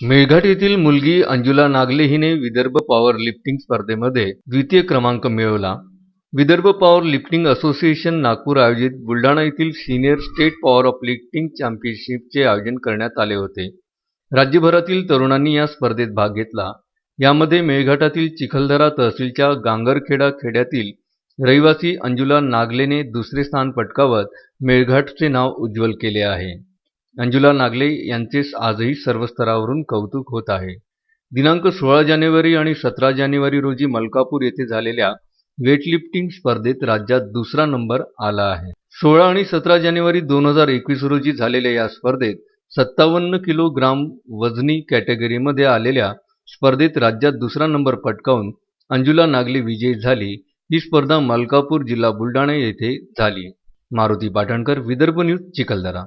मेळघाट येथील मुलगी अंजुला नागले हिने विदर्भ पॉवर लिफ्टिंग स्पर्धेमध्ये द्वितीय क्रमांक मिळवला. Vidarbha power lifting association Nagpur आयोजित बुलढाणा येथील senior state power of lifting चॅम्पियनशिपचे आयोजन करण्यात आले होते. राज्यभरातील तरुणांनी या स्पर्धेत भाग घेतला. यामध्ये मेळघाटातील चिखलदरा तहसीलच्या गांगरखेडा खेड्यातील रहिवासी अंजुला नागलेने दुसरे स्थान पटकावत मेळघाटचे नाव उज्ज्वल केले आहे. अंजुला नागले यांचे आजही सर्व स्तरावरून कौतुक होत आहे. दिनांक सोळा जानेवारी आणि सतरा जानेवारी रोजी मलकापूर येथे झालेल्या वेटलिफ्टिंग स्पर्धेत राज्यात दुसरा नंबर आला आहे. सोळा आणि सतरा जानेवारी दोन हजार एकवीस रोजी झालेल्या या स्पर्धेत सत्तावन्न किलोग्राम वजनी कॅटेगरीमध्ये आलेल्या स्पर्धेत राज्यात दुसरा नंबर पटकावून अंजुला नागले विजयी झाली. ही स्पर्धा मलकापूर जिल्हा बुलढाणा येथे झाली. मारुती पाटणकर विदर्भ न्यूज चिखलदरा.